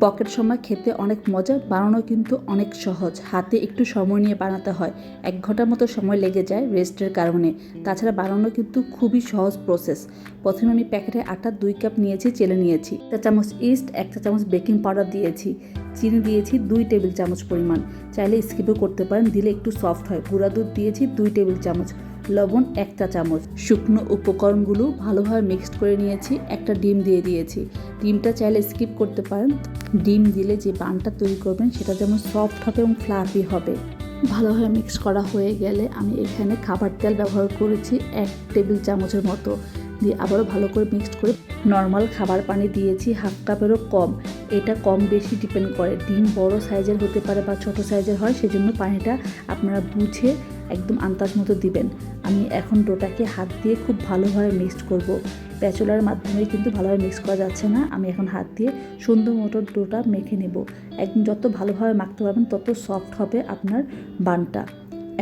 Pocket সময় খেতে অনেক মজা, বানানো কিন্তু অনেক সহজ। হাতে একটু সময় নিয়ে বানাতে হয়। এক ঘণ্টার মতো সময় লেগে যায় রেস্টের কারণে। তাছাড়া বানানো কিন্তু খুবই সহজ প্রসেস প্রথমে আমি প্যাকেটে আটা দুই কাপ নিয়েছি, চেলে নিয়েছি। একটা চামচ ইস্ট এক চা চামচ বেকিং পাউডার দিয়েছি। চিনি দিয়েছি দুই টেবিল চামচ পরিমাণ। চাইলে স্কিপও করতে পারেন, দিলে একটু সফট হয়। গুঁড়া দুধ দিয়েছি দুই টেবিল চামচ। লবণ এক চা চামচ। শুকনো উপকরণগুলো ভালোভাবে মিক্সড করে নিয়েছি, একটা ডিম দিয়ে দিয়েছি। ডিমটা চাইলে স্কিপ করতে পারেন। ডিম দিলে যে বানটা তৈরি করবেন সেটা যেমন সফট হবে এবং ফ্লাফি হবে। ভালোভাবে মিক্স করা হয়ে গেলে আমি এখানে খাবার তেল ব্যবহার করেছি এক টেবিল চামচের মতো। দিয়ে আবারও ভালো করে মিক্সড করে নর্মাল খাবার পানি দিয়েছি হাফ কাপেরও কম। এটা কম বেশি ডিপেন্ড করে। ডিম বড় সাইজের হতে পারে বা ছোট সাইজের হয়, সেজন্য পানিটা আপনারা বুঝে একদম আন্দাজ মতো দিবেন। আমি এখন ডোটাকে হাত দিয়ে খুব ভালোভাবে মিক্সড করব। প্যাচুলার মাধ্যমে কিন্তু ভালোভাবে মিক্স করা যাচ্ছে না। আমি এখন হাত দিয়ে সুন্দর মতো ডোটা মেখে নেব। একদম যত ভালোভাবে মাখতে পারবেন, তত সফট হবে আপনার বানটা।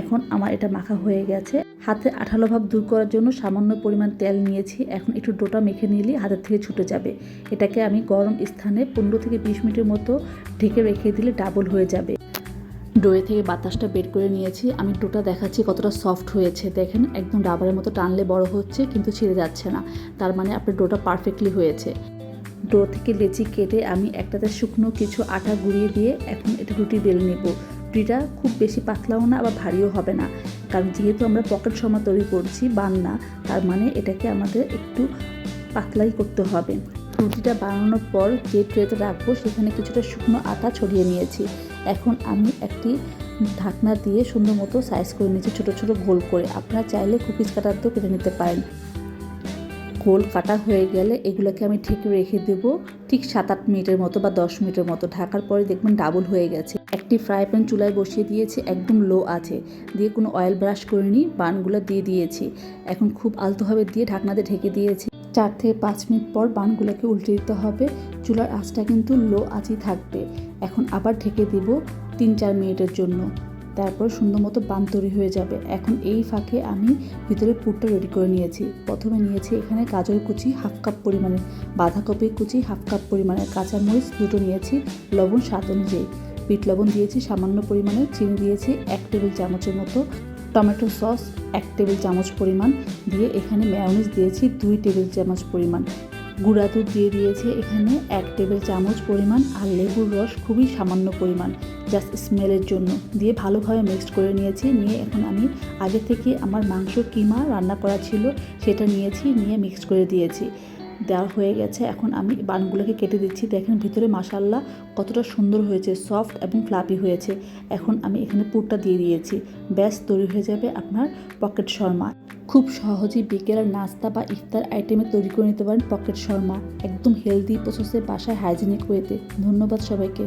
এখন আমার এটা মাখা হয়ে গেছে। হাতে আঠালো ভাব দূর করার জন্য সামান্য পরিমাণ তেল নিয়েছি। এখন একটু ডোটা মেখে নিলে হাতের থেকে ছুটে যাবে। এটাকে আমি গরম স্থানে পনেরো থেকে বিশ মিনিটের মতো ঢেকে রেখে দিলে ডাবল হয়ে যাবে। ডোয়ে থেকে বাতাসটা বের করে নিয়েছি। আমি ডোটা দেখাচ্ছি কতটা সফট হয়েছে। দেখেন, একদম ডাবারের মতো টানলে বড় হচ্ছে, কিন্তু ছিঁড়ে যাচ্ছে না। তার মানে আপনার ডোটা পারফেক্টলি হয়েছে। ডো থেকে লেচি কেটে আমি একটাতে শুকনো কিছু আটা গুঁড়িয়ে দিয়ে এখন এটা রুটি বেলে নেব। রুটিটা খুব বেশি পাতলাও না, আবার ভারীও হবে না। কারণ যেহেতু আমরা পকেট সমা তৈরি করছি, বান না, তার মানে এটাকে আমাদের একটু পাতলাই করতে হবে। রুটিটা বানানোর পর যে ট্রেতে রাখব, সেখানে কিছুটা শুকনো আটা ছড়িয়ে নিয়েছি। এখন আমি একটি ঢাকনা দিয়ে সুন্দর মতো সাইজ করে নিয়েছি, ছোটো ছোটো গোল করে। আপনারা চাইলে কুকিজ কাটার দিয়েও কেটে নিতে পারেন। গোল কাটা হয়ে গেলে এগুলোকে আমি ঠিক রেখে দেব, ঠিক সাত আট মিনিটের মতো বা দশ মিনিটের মতো। ঢাকার পরে দেখবেন ডাবল হয়ে গেছে। একটি ফ্রাই প্যান চুলায় বসিয়ে দিয়েছি, একদম লো আছে। দিয়ে কোনো অয়েল ব্রাশ করিনি, বানগুলো দিয়ে দিয়েছি। এখন খুব আলতোভাবে দিয়ে ঢাকনাতে ঢেকে দিয়েছি। চার থেকে পাঁচ মিনিট পর বানগুলোকে উল্টে দিতে হবে। চুলার আঁচটা কিন্তু লো আঁচই থাকবে। এখন আবার ঢেকে দেব তিন চার মিনিটের জন্য। তারপর সুন্দর মতো বান তৈরি হয়ে যাবে। এখন এই ফাঁকে আমি ভিতরে পুরটা রেডি করে নিয়েছি। প্রথমে নিয়েছি এখানে গাজর কুচি, হাফ কাপ পরিমাণের বাঁধাকপি কুচি, হাফ কাপ পরিমাণের কাঁচামরিচ দুটো নিয়েছি, লবণ স্বাদ অনুযায়ী। বিট লবণ দিয়েছি, সামান্য পরিমাণে চিনি দিয়েছি, এক টেবিল চামচের মতো। টমেটো সস, এক টেবিল চামচ পরিমাণ দিয়ে এখানে ম্যায়োনিজ দিয়েছি, দুই টেবিল চামচ পরিমাণ। গুঁড়া দুধ দিয়ে দিয়েছে, এখানে এক টেবিল চামচ পরিমাণ, আর লেবুর রস খুবই সামান্য পরিমাণ, জাস্ট স্মেলের জন্য। দিয়ে ভালোভাবে মিক্সড করে নিয়েছি, নিয়ে এখন আমি আগে থেকে আমার মাংস কিমা রান্না করা ছিল, সেটা নিয়েছি, নিয়ে মিক্সড করে দিয়েছি। দেওয়া হয়ে গেছে। এখন আমি বানগুলোকে কেটে দিচ্ছি। দেখেন ভিতরে মাসাল্লা কতটা সুন্দর হয়েছে, সফট এবং ফ্লাপি হয়েছে। এখন আমি এখানে পুরটা দিয়ে দিয়েছি। ব্যাস, তৈরি হয়ে যাবে আপনার পকেট শর্মা। খুব সহজেই বিকেলের নাস্তা বা ইফতার আইটেমে তৈরি করে নিতে পারেন পকেট শর্মা। একদম হেলদি প্রসেসে বাসায় হাইজেনিক ওয়েতে ধন্যবাদ সবাইকে।